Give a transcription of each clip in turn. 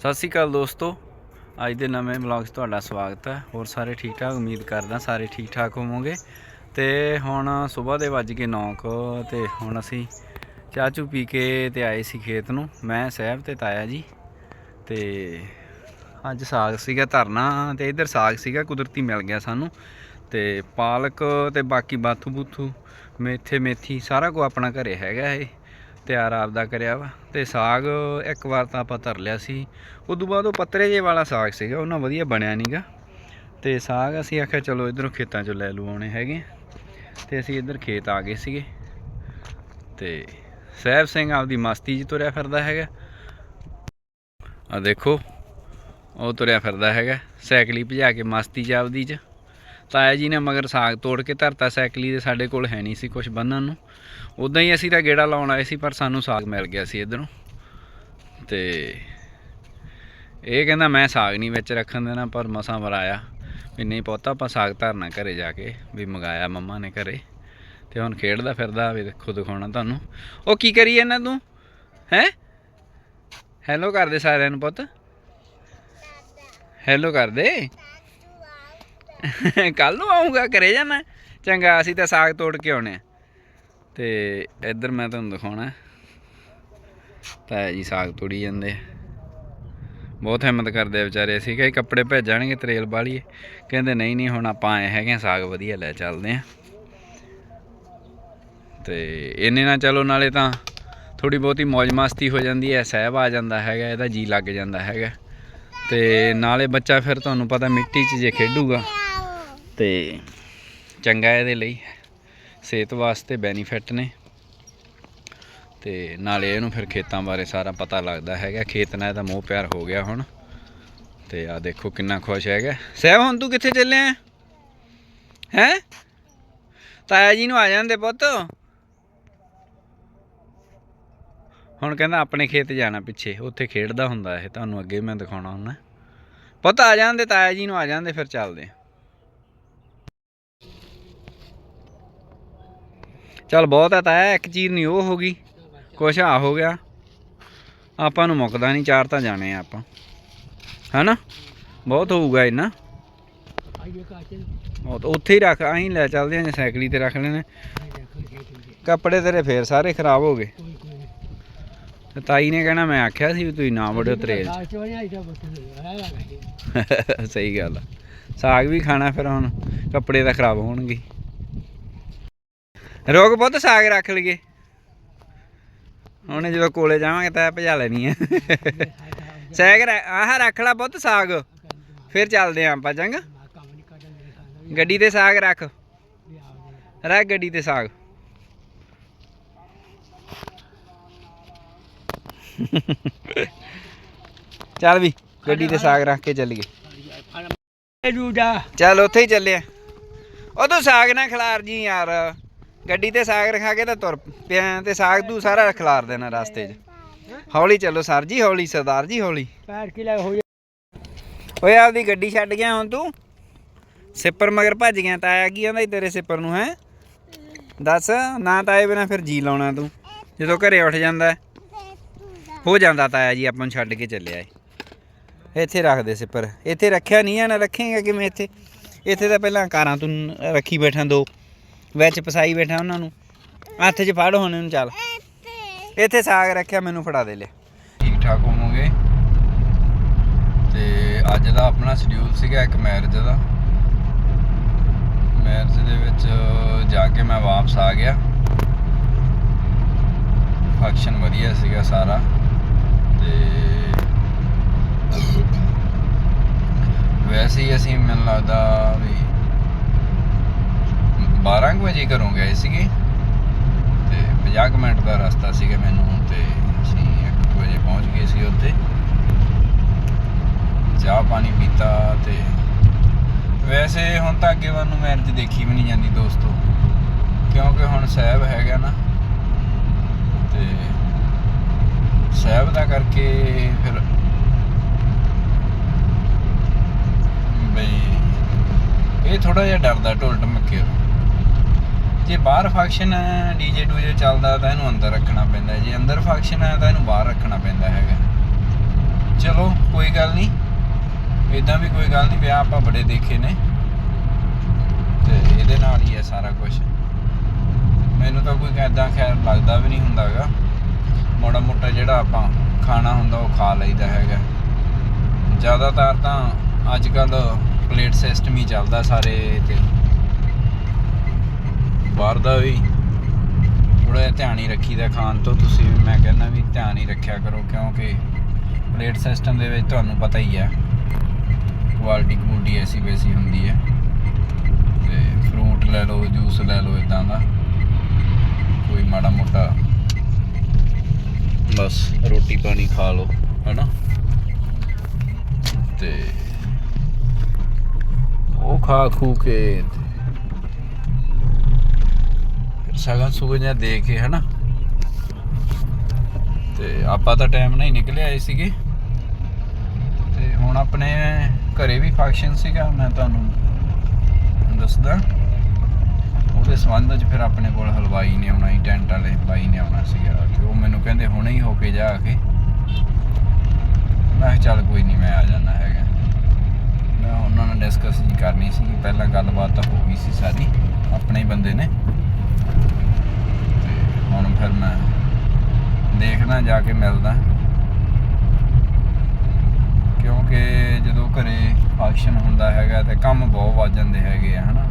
ਸਤਿ ਸ਼੍ਰੀ ਅਕਾਲ ਦੋਸਤੋ। ਅੱਜ ਦੇ ਨਵੇਂ ਵਲੌਗ 'ਚ ਤੁਹਾਡਾ ਸਵਾਗਤ ਹੈ। ਹੋਰ ਸਾਰੇ ਠੀਕ ਠਾਕ? ਉਮੀਦ ਕਰਦਾ ਸਾਰੇ ਠੀਕ ਠਾਕ ਹੋਵੋਗੇ। ਤੇ ਹੁਣ ਸਵੇਰ ਦੇ ਵੱਜ ਕੇ 9 ਕੁ ਤੇ ਹੁਣ ਅਸੀਂ ਚਾਹ ਚੂ ਪੀ ਕੇ ਤੇ ਆਏ ਸੀ ਖੇਤ ਨੂੰ। ਮੈਂ, ਸਹਿਬ ਤੇ ਤਾਇਆ ਜੀ। ਤੇ ਅੱਜ ਸਾਗ ਸੀਗਾ ਧਰਨਾ ਤੇ ਇਧਰ ਸਾਗ ਸੀਗਾ, ਕੁਦਰਤੀ ਮਿਲ ਗਿਆ ਸਾਨੂੰ। ਤੇ ਪਾਲਕ ਤੇ ਬਾਕੀ ਬਾਥੂ ਬੂਥੂ ਮੇਥੇ ਮੇਥੀ ਸਾਰਾ ਕੁਝ ਆਪਣਾ ਘਰੇ ਹੈਗਾ ਇਹ। ਤਿਆਰ ਆਪਦਾ ਕਰਿਆ ਵਾ। ਤੇ ਸਾਗ ਇੱਕ ਵਾਰ ਤਾਂ ਆਪਾਂ ਧਰ ਲਿਆ ਸੀ। ਉਦੋਂ ਬਾਅਦ ਉਹ ਪੱਤਰੇ ਜੇ ਵਾਲਾ ਸਾਗ ਸੀਗਾ ਉਹਨਾਂ ਵਧੀਆ ਬਣਿਆ ਨਹੀਂਗਾ ਤੇ ਸਾਗ ਅਸੀਂ ਆਖਿਆ ਚਲੋ ਇਧਰੋਂ ਖੇਤਾਂ ਚੋਂ ਲੈ ਲੂ ਆਉਣੇ ਹੈਗੇ। ਆ। ਤੇ ਅਸੀਂ ਇਧਰ ਖੇਤ ਆ ਗਏ ਸੀਗੇ। ਤੇ ਸਹਿਬ ਸਿੰਘ ਆਪਦੀ ਮਸਤੀ 'ਚ ਤੁਰਿਆ ਫਿਰਦਾ ਹੈਗਾ। ਆ ਦੇਖੋ, ਉਹ ਤੁਰਿਆ ਫਿਰਦਾ ਹੈਗਾ। ਸਾਈਕਲੀ ਭਜਾ ਕੇ ਮਸਤੀ 'ਚ ਆਪਦੀ 'ਚ। ਤਾਇਆ ਜੀ ਨੇ ਮਗਰ ਸਾਗ ਤੋੜ ਕੇ ਧਰਤਾ ਸਾਈਕਲੀ ਦੇ ਸਾਡੇ ਕੋਲ ਹੈ ਨਹੀਂ ਸੀ ਕੁਝ ਬੰਨਣ ਨੂੰ। ਉਦਾਂ ਹੀ ਅਸੀਂ ਤਾਂ ਗੇੜਾ ਲਾਉਣ ਆਏ ਸੀ, ਪਰ ਸਾਨੂੰ ਸਾਗ ਮਿਲ ਗਿਆ ਸੀ ਇਧਰੋਂ। ਤੇ ਇਹ ਕਹਿੰਦਾ, ਮੈਂ ਸਾਗ ਨਹੀਂ ਵਿੱਚ ਰੱਖਣ ਦੇਣਾ, ਪਰ ਮਸਾਂ ਵਰਾਇਆ। ਵੀ ਨਹੀਂ ਪੁੱਤ, ਆਪਾਂ ਸਾਗ ਧਰਨਾ ਘਰੇ ਜਾ ਕੇ ਵੀ ਮੰਗਾਇਆ ਮੰਮਾ ਨੇ ਘਰੇ। ਤੇ ਹੁਣ ਖੇਡਦਾ ਫਿਰਦਾ ਵੀ ਦੇਖੋ ਦਿਖਾਉਣਾ ਤੁਹਾਨੂੰ। ਉਹ ਕੀ ਕਰੀ ਇਹਨਾਂ ਤੂੰ? ਹੈ? ਹੈਲੋ ਕਰਦੇ ਸਾਰਿਆਂ ਨੂੰ ਪੁੱਤ। ਹੈਲੋ ਕਰਦੇ? ਕੱਲ ਨੂੰ ਆਉਂਗਾ ਘਰੇ ਜਾਣਾ। ਚੰਗਾ ਅਸੀਂ ਤਾਂ ਸਾਗ ਤੋੜ ਕੇ ਆਉਣੇ ਆ। ਤੇ ਇੱਧਰ ਮੈਂ ਤੁਹਾਨੂੰ ਦਿਖਾਉਣਾ। ਤਾਂ ਜੀ ਸਾਗ ਤੋੜੀ ਜਾਂਦੇ ਬਹੁਤ ਹਿੰਮਤ ਕਰਦੇ ਵਿਚਾਰੇ। ਅਸੀਂ ਕਿ ਕੱਪੜੇ ਭੇਜਣਗੇ ਤਰੇਲ ਵਾਲੀਏ। ਕਹਿੰਦੇ ਨਹੀਂ ਨਹੀਂ ਹੁਣ ਆਪਾਂ ਆਏ ਹੈਗੇ ਆ, ਸਾਗ ਵਧੀਆ ਲੈ ਚੱਲਦੇ ਆ। ਤੇ ਇੰਨੇ ਨਾਲ ਚਲੋ ਨਾਲੇ ਤਾਂ ਥੋੜੀ ਬਹੁਤੀ ਮौज ਮਸਤੀ ਹੋ ਜਾਂਦੀ ਹੈ ਸਹਿਬ ਆ ਜਾਂਦਾ ਹੈਗਾ ਇਹਦਾ ਜੀ ਲੱਗ ਜਾਂਦਾ ਹੈਗਾ। ਤੇ ਨਾਲੇ ਬੱਚਾ ਫਿਰ ਤੁਹਾਨੂੰ ਪਤਾ ਮਿੱਟੀ 'ਚ ਜੇ ਖੇਡੂਗਾ ਤੇ ਚੰਗਾ ਇਹਦੇ ਲਈ। ਸਿਹਤ ਵਾਸਤੇ ਬੈਨੀਫਿਟ ਨੇ। ਤੇ ਨਾਲੇ ਇਹਨੂੰ ਫਿਰ ਖੇਤਾਂ ਬਾਰੇ ਸਾਰਾ ਪਤਾ ਲੱਗਦਾ ਹੈਗਾ। ਖੇਤ ਨਾਲ ਇਹਦਾ ਮੋਹ ਪਿਆਰ ਹੋ ਗਿਆ ਹੁਣ। ਤੇ ਆ ਦੇਖੋ ਕਿੰਨਾ ਖੁਸ਼ ਹੈਗਾ। ਸਹਿਬ, ਹੁਣ ਤੂੰ ਕਿੱਥੇ ਚੱਲਿਆ ਹੈ? ਤਾਇਆ ਜੀ ਨੂੰ ਆ ਜਾਂਦੇ ਪੁੱਤ। ਹੁਣ ਕਹਿੰਦਾ ਆਪਣੇ ਖੇਤ ਜਾਣਾ ਪਿੱਛੇ। ਉੱਥੇ ਖੇਡਦਾ ਹੁੰਦਾ ਇਹ। ਤੁਹਾਨੂੰ ਅੱਗੇ ਮੈਂ ਦਿਖਾਉਣਾ ਹੁੰਦਾ। ਪੁੱਤ ਆ ਜਾਂਦੇ ਤਾਇਆ ਜੀ ਨੂੰ ਆ ਜਾਂਦੇ ਫਿਰ ਚੱਲਦੇ ਚੱਲ ਬਹੁਤ ਹੈ ਤਾਇਆ ਇੱਕ ਚੀਜ਼ ਨਹੀਂ ਉਹ ਹੋ ਗਈ। ਕੁਛ ਆ ਹੋ ਗਿਆ। ਆਪਾਂ ਨੂੰ ਮੁੱਕਦਾ ਨਹੀਂ, ਚਾਰ ਤਾਂ ਜਾਣੇ ਆ ਆਪਾਂ। ਹੈਨਾ? ਬਹੁਤ ਹੋਊਗਾ ਇਹਨਾਂ ਉਹ ਤਾਂ ਉੱਥੇ ਹੀ ਰੱਖ ਅਸੀਂ ਲੈ ਚੱਲਦੇ ਹਾਂ, ਜਾਂ ਸਾਈਕਲੀ ਤੇ ਰੱਖ ਲੈਣੇ। ਕੱਪੜੇ ਤੇਰੇ ਫੇਰ ਸਾਰੇ ਖਰਾਬ ਹੋ ਗਏ। ਤੇ ਤਾਈ ਨੇ ਕਹਿਣਾ, ਮੈਂ ਆਖਿਆ ਸੀ ਵੀ ਤੁਸੀਂ ਨਾ ਵੜਿਓ ਤਰੇਲ ਸਹੀ ਗੱਲ ਆ। ਸਾਗ ਵੀ ਖਾਣਾ ਫਿਰ ਹੁਣ, ਕੱਪੜੇ ਤਾਂ ਖਰਾਬ ਹੋਣਗੇ। ਰੋਗ ਬਹੁਤ ਸਾਗ ਰੱਖ ਲਈਏ। ਹੁਣ ਜਦੋਂ ਕੋਲੇ ਜਾਵਾਂਗੇ ਤਾਂ ਭਜਾ ਲੈਣੀ ਆ। ਸਾਗ ਆਹ ਰੱਖ ਲੈ ਬਹੁਤ ਸਾਗ। ਫਿਰ ਚੱਲਦੇ ਆਂ ਆਪਾਂ ਚੰਗਾ ਗੱਡੀ ਤੇ ਸਾਗ ਰੱਖ। ਰੱਖ ਗੱਡੀ ਤੇ ਸਾਗ। ਚੱਲ ਵੀ ਗੱਡੀ ਤੇ ਸਾਗ ਰੱਖ ਕੇ ਚੱਲੀਏ। ਜੂਦਾ ਚੱਲ ਉੱਥੇ ਹੀ ਚੱਲੇ ਆ। ਉਹ ਤੂੰ ਸਾਗ ਨਾ ਖਿਲਾਰ ਜੀ ਯਾਰ। ਗੱਡੀ ਤੇ ਸਾਗ ਰਖਾ ਕੇ ਤਾਂ ਤੁਰ ਪਿਆ ਤੇ ਸਾਗ ਤੂੰ ਸਾਰਾ ਖਿਲਾਰ ਦੇਣਾ ਰਸਤੇ 'ਚ। ਹੌਲੀ ਚੱਲੋ ਸਰ ਜੀ ਹੌਲੀ ਸਰਦਾਰ ਜੀ ਹੌਲੀ। ਪੈਰ ਕਿਲਾ ਹੋ ਓਏ ਆਪਦੀ ਗੱਡੀ ਛੱਡ ਗਿਆ ਹੁਣ ਤੂੰ? ਸਿੱਪਰ ਮਗਰ ਭੱਜ ਗਿਆ ਤਾਂ ਆਇਆ ਕੀ ਆਂਦਾ ਤੇਰੇ ਸਿੱਪਰ ਨੂੰ ਹੈ? ਦੱਸ ਨਾ ਤਾਏ ਬਿਨਾ ਫਿਰ ਜੀ ਲਾਉਣਾ ਤੂੰ। ਜਦੋਂ ਘਰੇ ਉੱਠ ਜਾਂਦਾ ਹੈ। ਹੋ ਜਾਂਦਾ ਤਾਇਆ ਜੀ ਆਪਾਂ ਨੂੰ ਛੱਡ ਕੇ ਚੱਲਿਆ ਏ। ਇੱਥੇ ਰੱਖ ਦੇ ਸਿੱਪਰ। ਇੱਥੇ ਰੱਖਿਆ ਨਹੀਂ ਆ ਨਾ ਰੱਖੇਗਾ ਕਿਵੇਂ ਇੱਥੇ? ਇੱਥੇ ਤਾਂ ਪਹਿਲਾਂ ਕਾਰਾਂ ਤੂੰ ਰੱਖੀ ਬੈਠਾ ਦੋ। ਵਿੱਚ ਪਸਾਈ ਬੈਠਾ ਉਹਨਾਂ ਨੂੰ। ਹੱਥ 'ਚ ਫੜ ਹੁਣ ਇਹਨੂੰ ਚੱਲ। ਇੱਥੇ ਸਾਗ ਰੱਖਿਆ, ਮੈਨੂੰ ਫੜਾ ਦੇ ਲੈ। ਠੀਕ ਠਾਕ ਹੋਵੋਗੇ? ਤੇ ਅੱਜ ਦਾ ਆਪਣਾ ਸ਼ਡਿਊਲ ਸੀਗਾ ਇੱਕ ਮੈਰਿਜ ਦਾ। ਮੈਰਿਜ ਦੇ ਵਿੱਚ ਜਾ ਕੇ ਮੈਂ ਵਾਪਸ ਆ ਗਿਆ। ਫੰਕਸ਼ਨ ਵਧੀਆ ਸੀਗਾ ਸਾਰਾ। ਤੇ ਵੈਸੇ ਹੀ ਅਸੀਂ, ਮੈਨੂੰ ਲੱਗਦਾ ਵੀ 12 ਕੁ ਵਜੇ ਘਰੋਂ ਗਏ ਸੀਗੇ ਤੇ 50 ਕੁ ਮਿੰਟ ਦਾ ਰਸਤਾ ਸੀਗਾ ਮੈਨੂੰ ਤੇ ਅਸੀਂ 1 ਵਜੇ ਪਹੁੰਚ ਗਏ ਸੀ ਉੱਥੇ। ਚਾਹ ਪਾਣੀ ਪੀਤਾ ਤੇ ਵੈਸੇ ਹੁਣ ਤਾਂ ਅੱਗੇ ਵੱਲ ਨੂੰ ਮੈਰਿਜ ਦੇਖੀ ਵੀ ਨਹੀਂ ਜਾਂਦੀ ਦੋਸਤੋ, ਕਿਉਂਕਿ ਹੁਣ ਸਾਹਿਬ ਹੈਗਾ ਨਾ ਤੇ ਸਾਹਿਬ ਦਾ ਕਰਕੇ ਫਿਰ ਬਈ ਇਹ ਥੋੜਾ ਜਿਹਾ ਡਰਦਾ ਢੋਲ ਢਮਕੇ ਤੋਂ। ਜੇ ਬਾਹਰ ਫੰਕਸ਼ਨ ਹੈ ਡੀਜੇ ਡੂਜੇ ਚੱਲਦਾ ਤਾਂ ਇਹਨੂੰ ਅੰਦਰ ਰੱਖਣਾ ਪੈਂਦਾ ਜੇ ਅੰਦਰ ਫੰਕਸ਼ਨ ਹੈ ਤਾਂ ਇਹਨੂੰ ਬਾਹਰ ਰੱਖਣਾ ਪੈਂਦਾ ਹੈਗਾ। ਚਲੋ, ਕੋਈ ਗੱਲ ਨਹੀਂ। ਇਦਾਂ ਵੀ ਕੋਈ ਗੱਲ ਨਹੀਂ, ਵਿਆਹ ਆਪਾਂ ਬੜੇ ਦੇਖੇ ਨੇ। ਤੇ ਇਹਦੇ ਨਾਲ ਹੀ ਹੈ ਸਾਰਾ ਕੁਝ ਮੈਨੂੰ ਤਾਂ ਕੋਈ ਐਦਾਂ ਖੈਰ ਲੱਗਦਾ ਵੀ ਨਹੀਂ ਹੁੰਦਾਗਾ ਮਾੜਾ ਮੋਟਾ ਜਿਹੜਾ ਆਪਾਂ ਖਾਣਾ ਹੁੰਦਾ ਉਹ ਖਾ ਲਈਦਾ ਹੈਗਾ। ਜ਼ਿਆਦਾਤਰ ਤਾਂ ਅੱਜ ਕੱਲ ਪਲੇਟ ਸਿਸਟਮ ਹੀ ਚੱਲਦਾ ਸਾਰੇ ਤੇ। ਬਾਹਰ ਦਾ ਵੀ। ਥੋੜਾ ਜਿਹਾ ਧਿਆਨ ਹੀ ਰੱਖੀਦਾ ਖਾਣ ਤੋਂ। ਤੁਸੀਂ ਵੀ ਮੈਂ ਕਹਿੰਦਾ ਵੀ ਧਿਆਨ ਹੀ ਰੱਖਿਆ ਕਰੋ, ਕਿਉਂਕਿ ਪਲੇਟ ਸਿਸਟਮ ਦੇ ਵਿੱਚ ਤੁਹਾਨੂੰ ਪਤਾ ਹੀ ਹੈ ਕੁਆਲਿਟੀ ਕੁਆਲਿਟੀ ਐਸੀ ਵੈਸੀ ਹੁੰਦੀ ਹੈ। ਤੇ ਫਰੂਟ ਲੈ ਲਓ ਜੂਸ ਲੈ ਲਓ ਇਦਾਂ ਦਾ। ਕੋਈ ਮਾੜਾ ਮੋਟਾ ਬਸ ਰੋਟੀ ਪਾਣੀ ਖਾ ਲਓ, ਹੈਨਾ? ਤੇ ਉਹ ਖਾ ਖੂ ਕੇ ਸਗਨ ਸੁਗਨ ਜਿਹਾ ਦੇ ਕੇ, ਹਨਾ? ਤੇ ਆਪਾਂ ਤਾਂ ਟਾਈਮ ਨਾਲ ਹੀ ਨਿਕਲੇ ਆਏ ਸੀਗੇ। ਤੇ ਹੁਣ ਆਪਣੇ ਘਰੇ ਵੀ ਫੰਕਸ਼ਨ ਸੀਗਾ, ਮੈਂ ਤੁਹਾਨੂੰ ਦੱਸਦਾ। ਉਹਦੇ ਸੰਬੰਧ ਵਿੱਚ ਫਿਰ ਆਪਣੇ ਕੋਲ ਹਲਵਾਈ ਨੇ ਆਉਣਾ ਸੀ, ਟੈਂਟ ਵਾਲੇ ਬਾਈ ਨੇ ਆਉਣਾ ਸੀਗਾ। ਤੇ ਉਹ ਮੈਨੂੰ ਕਹਿੰਦੇ, ਹੁਣੇ ਹੀ ਹੋ ਕੇ ਜਾ ਕੇ। ਮੈਂ ਕਿਹਾ, ਚੱਲ ਕੋਈ ਨਹੀਂ ਮੈਂ ਆ ਜਾਣਾ ਹੈਗਾ। ਮੈਂ ਉਹਨਾਂ ਨਾਲ ਡਿਸਕਸ ਜੀ ਕਰਨੀ ਸੀ ਪਹਿਲਾਂ ਗੱਲਬਾਤ ਤਾਂ ਹੋ ਗਈ ਸੀ ਸਾਰੀ, ਆਪਣੇ ਬੰਦੇ ਨੇ। ਹੁਣ ਫਿਰ ਮੈਂ ਦੇਖਦਾ ਜਾ ਕੇ ਮਿਲਦਾ। ਕਿਉਂਕਿ ਜਦੋਂ ਘਰੇ ਫੰਕਸ਼ਨ ਹੁੰਦਾ ਹੈਗਾ ਤੇ ਕੰਮ ਬਹੁਤ ਵੱਧ ਜਾਂਦੇ ਹੈਗੇ ਆ, ਹਨਾ।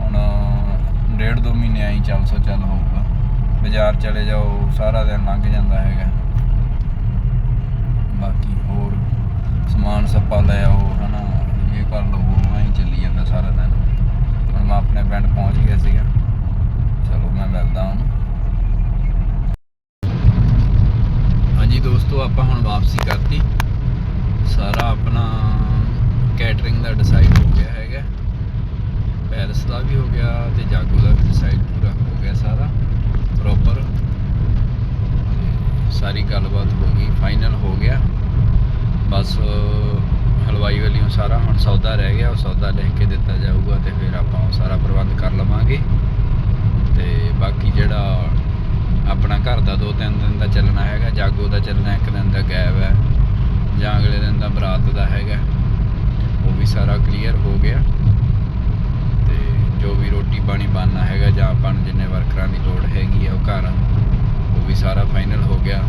ਹੁਣ ਡੇਢ ਦੋ ਮਹੀਨੇ ਆਈ ਚੱਲ ਸੋ ਚੱਲ ਹੋਊਗਾ। ਬਾਜ਼ਾਰ ਚਲੇ ਜਾਓ, ਸਾਰਾ ਦਿਨ ਲੰਘ ਜਾਂਦਾ ਹੈਗਾ। ਬਾਕੀ ਹੋਰ ਸਮਾਨ ਸੱਪਾ ਲੈ ਆਓ, ਹਨਾ। ਇਹ ਕਰ ਲਓ ਉਹ ਐਂ ਚੱਲੀ ਜਾਂਦਾ ਸਾਰਾ ਦਿਨ ਹੁਣ ਮੈਂ ਆਪਣੇ ਪਿੰਡ ਪਹੁੰਚ ਗਿਆ ਸੀਗਾ ਚਲੋ ਮੈਂ ਮਿਲਦਾ ਹਾਂ ਹਾਂਜੀ ਦੋਸਤੋ ਆਪਾਂ ਹੁਣ ਵਾਪਸੀ ਕਰਤੀ ਸਾਰਾ ਆਪਣਾ ਕੈਟਰਿੰਗ ਦਾ ਡਿਸਾਈਡ ਹੋ ਗਿਆ ਹੈਗਾ ਪੈਲਸ ਦਾ ਵੀ ਹੋ ਗਿਆ ਤੇ ਜਾਗੋ ਦਾ ਵੀ ਡਿਸਾਈਡ ਪੂਰਾ ਹੋ ਗਿਆ ਸਾਰਾ ਪ੍ਰੋਪਰ ਸਾਰੀ ਗੱਲਬਾਤ ਹੋ ਗਈ ਫਾਈਨਲ ਹੋ ਗਿਆ ਬਸ ਹਲਵਾਈ ਵਾਲੀਓ ਸਾਰਾ ਹੁਣ ਸੌਦਾ ਰਹਿ ਗਿਆ, ਉਹ ਸੌਦਾ ਲਿਖ ਕੇ ਦਿੱਤਾ ਜਾਊਗਾ ਤੇ ਫਿਰ ਆਪਾਂ ਉਹ ਸਾਰਾ ਪ੍ਰਬੰਧ ਕਰ ਲਵਾਂਗੇ। ਤੇ ਬਾਕੀ ਜਿਹੜਾ ਆਪਣਾ ਘਰ ਦਾ ਦੋ ਤਿੰਨ ਦਿਨ ਦਾ ਚੱਲਣਾ ਹੈਗਾ, ਜਾਗੋ ਦਾ ਚੱਲਣਾ, ਇੱਕ ਦਿਨ ਦਾ ਗੈਪ ਹੈ, ਜਾਂ ਅਗਲੇ ਦਿਨ ਦਾ ਬਰਾਤ ਦਾ ਹੈਗਾ, ਉਹ ਵੀ ਸਾਰਾ ਕਲੀਅਰ ਹੋ ਗਿਆ। ਤੇ ਜੋ ਵੀ ਰੋਟੀ ਪਾਣੀ ਬਣਨਾ ਹੈਗਾ, ਜਾਂ ਆਪਾਂ ਨੂੰ ਜਿੰਨੇ ਵਰਕਰਾਂ ਦੀ ਲੋੜ ਹੈਗੀ ਆ ਉਹ ਘਰ, ਉਹ ਵੀ ਸਾਰਾ ਫਾਈਨਲ ਹੋ ਗਿਆ।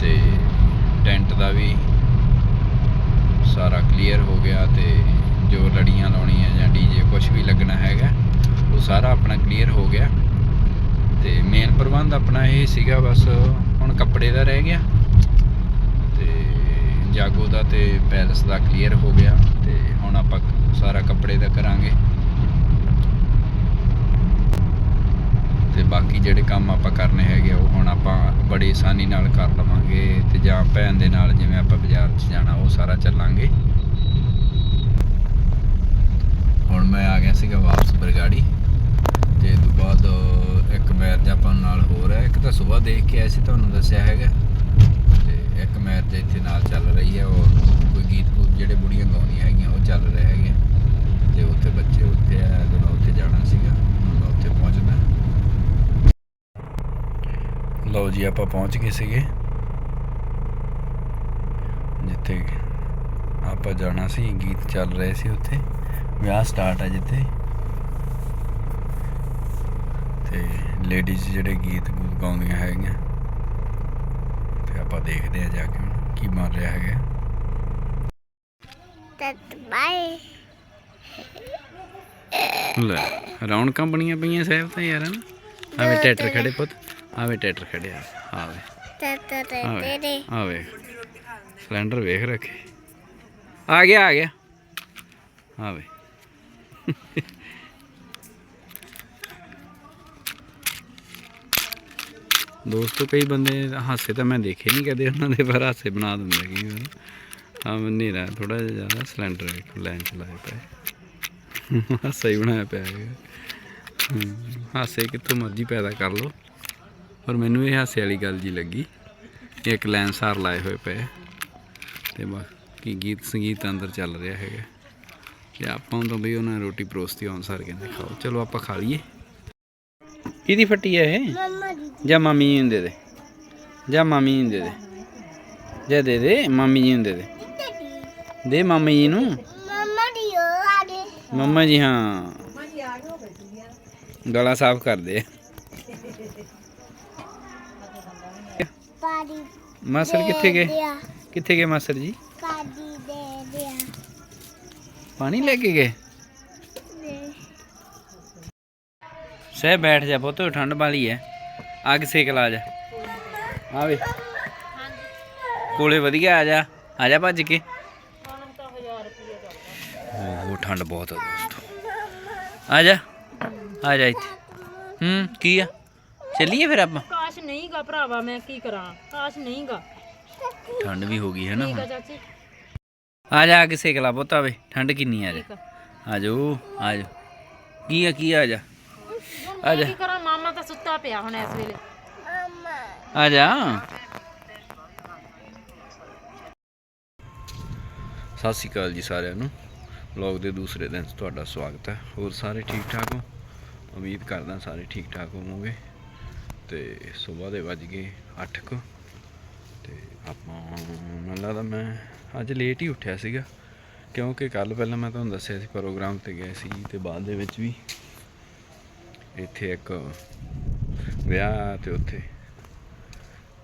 ਤੇ ਟੈਂਟ ਦਾ ਵੀ ਸਾਰਾ ਕਲੀਅਰ ਹੋ ਗਿਆ ਤੇ ਜੋ ਲੜੀਆਂ ਲਾਉਣੀਆਂ ਜਾਂ ਡੀਜੇ ਕੁਝ ਵੀ ਲੱਗਣਾ ਹੈਗਾ, ਉਹ ਸਾਰਾ ਆਪਣਾ ਕਲੀਅਰ ਹੋ ਗਿਆ। ਤੇ ਮੇਨ ਪ੍ਰਬੰਧ ਆਪਣਾ ਇਹ ਸੀਗਾ ਬਸ ਹੁਣ ਕੱਪੜੇ ਦਾ ਰਹਿ ਗਿਆ ਤੇ ਜਾਗੋ ਦਾ ਤੇ ਪੈਲਸ ਦਾ ਕਲੀਅਰ ਹੋ ਗਿਆ ਤੇ ਹੁਣ ਆਪਾਂ ਸਾਰਾ ਕੱਪੜੇ ਦਾ ਕਰਾਂਗੇ। ਬਾਕੀ ਜਿਹੜੇ ਕੰਮ ਆਪਾਂ ਕਰਨੇ ਹੈਗੇ ਉਹ ਹੁਣ ਆਪਾਂ ਬੜੀ ਆਸਾਨੀ ਨਾਲ ਕਰ ਲਵਾਂਗੇ ਤੇ ਜਾਂ ਭੈਣ ਦੇ ਨਾਲ ਜਿਵੇਂ ਆਪਾਂ ਬਾਜ਼ਾਰ 'ਚ ਜਾਣਾ, ਉਹ ਸਾਰਾ ਚੱਲਾਂਗੇ। ਹੁਣ ਮੈਂ ਆ ਗਿਆ ਸੀਗਾ ਵਾਪਸ ਬਰਗਾੜੀ ਤੇ ਇਹ ਤੋਂ ਬਾਅਦ ਇੱਕ ਮੈਰਿਜ ਆਪਾਂ ਨਾਲ ਹੋਰ ਹੈ, ਇੱਕ ਤਾਂ ਸਵੇਰ ਦੇਖ ਕੇ ਆਏ ਸੀ, ਤੁਹਾਨੂੰ ਦੱਸਿਆ ਹੈਗਾ। ਤੇ ਇੱਕ ਮੈਰਿਜ ਇੱਥੇ ਨਾਲ ਚੱਲ ਰਹੀ ਹੈ, ਉਹ ਕੋਈ ਗੀਤ ਗੂਤ ਜਿਹੜੇ ਬੁੜੀਆਂ ਗਾਉਂਦੀਆਂ ਹੈਗੀਆਂ ਉਹ ਚੱਲ ਰਹੇ ਹੈਗੇ ਤੇ ਉੱਥੇ ਬੱਚੇ ਉੱਥੇ ਆ ਤੇ ਮੈਂ ਉੱਥੇ ਜਾਣਾ ਸੀਗਾ ਹੁਣ ਮੈਂ ਉੱਥੇ ਪਹੁੰਚਦਾ ਲਓ ਜੀ ਆਪਾਂ ਪਹੁੰਚ ਗਏ ਸੀਗੇ। ਜਿੱਥੇ ਆਪਾਂ ਜਾਣਾ ਸੀ ਗੀਤ ਚੱਲ ਰਹੇ ਸੀ ਉੱਥੇ। ਵਿਆਹ ਸਟਾਰਟ ਹੈ ਜਿੱਥੇ। ਤੇ ਲੇਡੀਜ਼ ਜਿਹੜੇ ਗੀਤ ਗੂਤ ਗਾਉਂਦੀਆਂ ਹੈਗੀਆਂ। ਤੇ ਆਪਾਂ ਦੇਖਦੇ ਆ ਜਾ ਕੇ ਹੁਣ ਕੀ ਬਣ ਰਿਹਾ ਹੈਗਾ। That's bye. ਲੈ ਰੌਣਕਾਂ ਬਣੀਆਂ ਪਈਆਂ ਸਾਹਿਬ ਤਾਂ ਯਾਰ ਹਨ? ਆਵੇ ਟਰੈਕਟਰ ਖੜੇ ਪੁੱਤ। ਆਵੇ ਟਰੈਕਟਰ ਖੜੇ ਆ ਆਵੇ That's ਆਵੇ ਆਵੇ। ਸਿਲੰਡਰ ਵੇਖ ਰੱਖੇ। ਆ ਗਿਆ ਆ ਗਿਆ। ਆਵੇ। ਦੋਸਤੋ ਕਈ ਬੰਦੇ ਹਾਸੇ ਤਾਂ ਮੈਂ ਦੇਖੇ ਨਹੀਂ ਕਦੇ ਉਹਨਾਂ ਦੇ ਪਰ ਹਾਸੇ ਬਣਾ ਦਿੰਦੇ ਵਾਰ। ਹਾਂ ਹਨੇਰਾ ਥੋੜਾ ਜਿਹਾ ਜ਼ਿਆਦਾ ਸਿਲੰਡਰ ਲਾਈਨ ਚ ਲਾਏ ਪਏ। ਹਾਸਾ ਹੀ ਬਣਾਇਆ ਪਿਆ ਹਾਸੇ ਕਿੱਥੋਂ ਮਰਜ਼ੀ ਪੈਦਾ ਕਰ ਲਓ। ਪਰ ਮੈਨੂੰ ਇਹ ਹਾਸੇ ਵਾਲੀ ਗੱਲ ਜੀ ਲੱਗੀ ਇੱਕ ਲੈਂਸਾਰ ਲਾਏ ਹੋਏ ਪਏ ਤੇ ਬਾਕੀ ਗੀਤ ਸੰਗੀਤ ਅੰਦਰ ਚੱਲ ਰਿਹਾ ਹੈਗਾ। ਤੇ ਆਪਾਂ ਤਾਂ ਬਈ ਉਹਨਾਂ ਰੋਟੀ ਪਰੋਸਤੀ ਅਨਸਾਰ ਕਹਿੰਦੇ ਖਾਓ। ਚਲੋ ਆਪਾਂ ਖਾ ਲਈਏ। ਕਿਹਦੀ ਫੱਟੀ ਹੈ ਇਹ? ਜਾਂ ਮਾਮੀ ਨੂੰ ਦੇ ਦੇ। ਜਾਂ ਮਾਮੀ ਨੂੰ ਦੇ ਦੇ। ਜੇ ਦੇ ਦੇ ਮਾਮੀ ਜੀ ਨੂੰ ਦੇ ਦੇ। ਦੇ ਮਾਮੀ ਜੀ ਨੂੰ। ਮਮਾ ਦੀ ਆ ਗਏ। ਮੰਮਾ ਜੀ ਹਾਂ। ਗਲਾ ਸਾਫ਼ ਕਰ ਦੇ ਪਾਰੀ ਮਾਸਰ ਕਿੱਥੇ ਗਏ? ਕਿੱਥੇ ਗਏ ਮਾਸਰ ਜੀ? ਕਾਦੀ ਦੇ ਦਿਆ। ਪਾਣੀ ਲੈ ਕੇ ਗਏ? ਸਹਿ ਬੈਠ ਜਾ ਪੁੱਤ ਠੰਡ ਵਾਲੀ ਐ। ਅੱਗ ਸੇਕ ਲਾ ਜਾ। ਆਵੇ ਕੋਲੇ ਵਧੀਆ ਆ ਜਾ। ਆ ਜਾ ਭੱਜ ਕੇ। ਉਹ ਠੰਡ ਬਹੁਤ ਆ ਦੋਸਤੋ। ਆ ਜਾ। ਆ ਜਾ ਇੱਥੇ। ਹੂੰ ਕੀ ਆ? ਚੱਲੀਏ ਫਿਰ ਆਪਾਂ? ਨਹੀਂਗਾ ਭਰਾਵਾ ਮੈਂ ਕੀ ਕਰਾਂ? ਕਾਸ਼ ਨਹੀਂਗਾ। ਠੰਡ ਵੀ ਹੋ ਗਈ ਹੈ ਨਾ ਠੀਕ ਆ ਹੁਣ। ਚਾਚੀ। ਆ ਜਾ ਅੱਗ ਸੇਕ ਲਾ ਪੁੱਤ ਆਵੇ ਠੰਡ ਕਿੰਨੀ ਆ ਜਾ ਠੀਕ ਆ। ਆ ਜਾਓ ਆ ਜਾ ਕੀ ਆ ਕੀ ਆ ਜਾ। ਆ ਜਾ। ਕੀ ਕਰਾਂ? ਮਾਮਾ ਤਾਂ ਸੁੱਤਾ ਪਿਆ ਹੁਣ ਇਸ ਵੇਲੇ। ਆ ਜਾ। ਸਤਿ ਸ਼੍ਰੀ ਅਕਾਲ ਜੀ ਸਾਰਿਆਂ ਨੂੰ। ਵਲੌਗ ਦੇ ਦੂਸਰੇ ਦਿਨ 'ਚ ਤੁਹਾਡਾ ਸਵਾਗਤ ਹੈ। ਹੋਰ ਸਾਰੇ ਠੀਕ ਠਾਕ ਹੋ? ਉਮੀਦ ਕਰਦਾ ਸਾਰੇ ਠੀਕ ਠਾਕ ਹੋਵੋਗੇ। ਤੇ ਸਵੇਰ ਦੇ ਵੱਜ ਗਏ 8 ਕੁ ਤੇ ਆਪਾਂ, ਮੈਨੂੰ ਲੱਗਦਾ ਮੈਂ ਅੱਜ ਲੇਟ ਹੀ ਉੱਠਿਆ ਸੀਗਾ, ਕਿਉਂਕਿ ਕੱਲ ਪਹਿਲਾਂ ਮੈਂ ਤੁਹਾਨੂੰ ਦੱਸਿਆ ਸੀ ਪ੍ਰੋਗਰਾਮ ਤੇ ਗਏ ਸੀ ਤੇ ਬਾਅਦ ਦੇ ਵਿੱਚ ਵੀ ਇੱਥੇ ਇੱਕ ਵਿਆਹ ਤੇ ਉੱਥੇ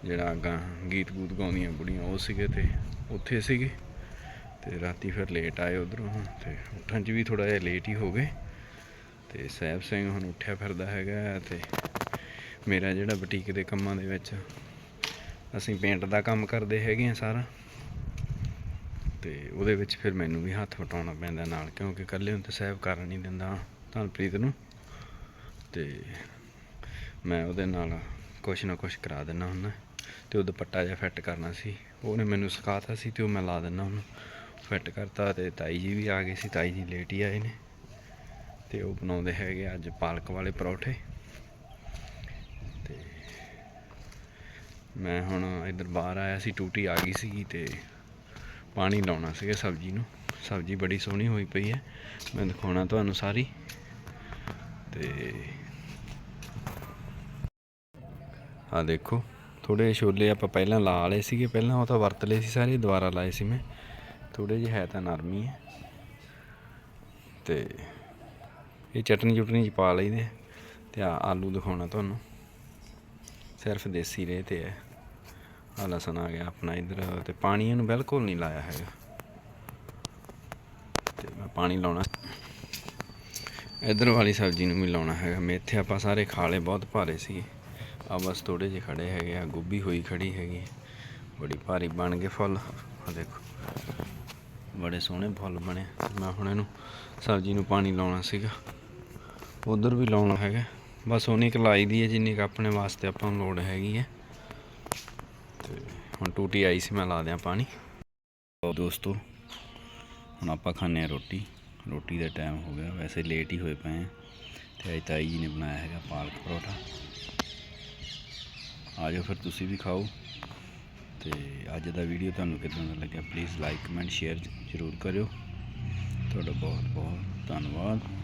ਜਿਹੜਾ ਗਾ, ਗੀਤ ਗੂਤ ਗਾਉਂਦੀਆਂ ਬੁੜੀਆਂ ਉਹ ਸੀਗੇ ਤੇ ਉੱਥੇ ਸੀਗੇ ਤੇ ਰਾਤੀ ਫਿਰ ਲੇਟ ਆਏ ਉਧਰੋਂ ਤੇ ਉੱਠਣ 'ਚ ਵੀ ਥੋੜਾ ਜਿਹਾ ਲੇਟ ਹੀ ਹੋ ਗਏ ਤੇ ਸਹਿਬ ਸਿੰਘ ਹੁਣ ਉੱਠਿਆ ਫਿਰਦਾ ਹੈਗਾ ਤੇ ਮੇਰਾ ਜਿਹੜਾ ਬੁਟੀਕ ਦੇ ਕੰਮਾਂ ਦੇ ਵਿੱਚ ਅਸੀਂ ਪੇਂਟ ਦਾ ਕੰਮ ਕਰਦੇ ਹੈਗੇ ਆ ਸਾਰਾ। ਤੇ ਉਹਦੇ ਵਿੱਚ ਫਿਰ ਮੈਨੂੰ ਵੀ ਹੱਥ ਵਟਾਉਣਾ ਪੈਂਦਾ ਨਾਲ, ਕਿਉਂਕਿ ਇਕੱਲੇ ਨੂੰ ਤਾਂ ਸਹਿਬ ਕਰ ਨਹੀਂ ਦਿੰਦਾ ਧਨਪ੍ਰੀਤ ਨੂੰ। ਤੇ ਮੈਂ ਉਹਦੇ ਨਾਲ ਕੁਛ ਨਾ ਕੁਛ ਕਰਾ ਦਿੰਦਾ ਹੁੰਦਾ। ਤੇ ਉਹ ਦੁਪੱਟਾ ਜਿਹਾ ਫਿੱਟ ਕਰਨਾ ਸੀ, ਉਹਨੇ ਮੈਨੂੰ ਸਿਖਾਤਾ ਸੀ ਤੇ ਉਹ ਮੈਂ ਲਾ ਦਿੰਦਾ ਉਹਨੂੰ। ਫਿੱਟ ਕਰਤਾ ਤੇ ਤਾਈ ਜੀ ਵੀ ਆ ਗਏ ਸੀ, ਤਾਈ ਜੀ ਲੇਟ ਹੀ ਆਏ ਨੇ। ਤੇ ਉਹ ਬਣਾਉਂਦੇ ਹੈਗੇ ਅੱਜ ਪਾਲਕ ਵਾਲੇ ਪਰੌਠੇ। ਮੈਂ ਹੁਣ ਇੱਧਰ ਬਾਹਰ ਆਇਆ ਸੀ, ਟੂਟੀ ਆ ਗਈ ਸੀਗੀ ਤੇ ਪਾਣੀ ਲਾਉਣਾ ਸੀਗਾ ਸਬਜ਼ੀ ਨੂੰ। ਸਬਜ਼ੀ ਬੜੀ ਸੋਹਣੀ ਹੋਈ ਪਈ ਹੈ। ਮੈਂ ਦਿਖਾਉਣਾ ਤੁਹਾਨੂੰ ਸਾਰੀ। ਤੇ ਆ ਦੇਖੋ ਥੋੜੇ ਛੋਲੇ ਆਪਾਂ ਪਹਿਲਾਂ ਲਾ ਲਏ ਸੀਗੇ, ਪਹਿਲਾਂ ਉਹ ਤਾਂ ਵਰਤ ਲਏ ਸੀ ਸਾਰੇ, ਦੁਬਾਰਾ ਲਾਏ ਸੀ ਮੈਂ। ਥੋੜੇ ਜਿਹੇ ਹੈ ਤਾਂ ਨਰਮੀ ਹੈ। ਤੇ ਇਹ ਚਟਨੀ ਚੁਟਨੀ ਚ ਪਾ ਲਈਦੇ। ਤੇ ਆ ਆਲੂ ਦਿਖਾਉਣਾ ਤੁਹਾਨੂੰ। ਸਿਰਫ ਦੇਸੀ ਰੇ ਤੇ ਹੈ। ਆ ਲਸਣ ਆ ਗਿਆ ਆਪਣਾ ਇਧਰ, ਤੇ ਪਾਣੀ ਇਹਨੂੰ ਬਿਲਕੁਲ ਨਹੀਂ ਲਾਇਆ ਹੈਗਾ। ਤੇ ਮੈਂ ਪਾਣੀ ਲਾਉਣਾ। ਇਧਰ ਵਾਲੀ ਸਬਜ਼ੀ ਨੂੰ ਵੀ ਲਾਉਣਾ ਹੈਗਾ। ਮੇਥੇ ਆਪਾਂ ਸਾਰੇ ਖਾ ਖਾਲੇ ਬਹੁਤ ਭਾਰੇ ਸੀਗੇ। ਆ ਬਸ ਥੋੜੇ ਜਿਹੇ ਖੜੇ ਹੈਗੇ ਆ, ਗੋਭੀ ਹੋਈ ਖੜੀ ਹੈਗੀ। ਬੜੀ ਭਾਰੀ ਬਣ ਗਏ ਫੁੱਲ। ਆ ਦੇਖੋ, ਬੜੇ ਸੋਹਣੇ ਫੁੱਲ ਬਣੇ। ਮੈਂ ਹੁਣ ਇਹਨੂੰ ਸਬਜ਼ੀ ਨੂੰ ਪਾਣੀ ਲਾਉਣਾ ਸੀਗਾ। ਉਧਰ ਵੀ ਲਾਉਣਾ ਹੈਗਾ। ਬਸ ਉਨੀ ਕੁ ਲਾਈ ਦੀ ਹੈ ਜਿੰਨੀ ਕੁ ਆਪਣੇ ਵਾਸਤੇ ਆਪਾਂ ਨੂੰ ਲੋੜ ਹੈਗੀ ਹੈ। ਹੁਣ ਟੂਟੀ ਆਈ ਸੀ, ਮੈਂ ਲਾ ਦਿਆਂ ਪਾਣੀ। ਲਓ ਦੋਸਤੋ, ਹੁਣ ਆਪਾਂ ਖਾਣੇ ਆ ਰੋਟੀ। ਰੋਟੀ ਦਾ ਟਾਈਮ ਹੋ ਗਿਆ, ਵੈਸੇ ਲੇਟ ਹੀ ਹੋਏ ਪਏ ਆ। ਤੇ ਅੱਜ ਤਾਈ ਜੀ ਨੇ ਬਣਾਇਆ ਹੈਗਾ ਪਾਲਕ ਪਰੌਠਾ। ਆ ਜਾਓ ਫਿਰ ਤੁਸੀਂ ਵੀ ਖਾਓ। ਤੇ ਅੱਜ ਦਾ ਵੀਡੀਓ ਤੁਹਾਨੂੰ ਕਿਦਾਂ ਦਾ ਲੱਗਿਆ ਪਲੀਜ਼ ਲਾਈਕ ਕਮੈਂਟ ਸ਼ੇਅਰ ਜ਼ਰੂਰ ਕਰਿਓ। ਤੁਹਾਡਾ ਬਹੁਤ ਬਹੁਤ ਧੰਨਵਾਦ।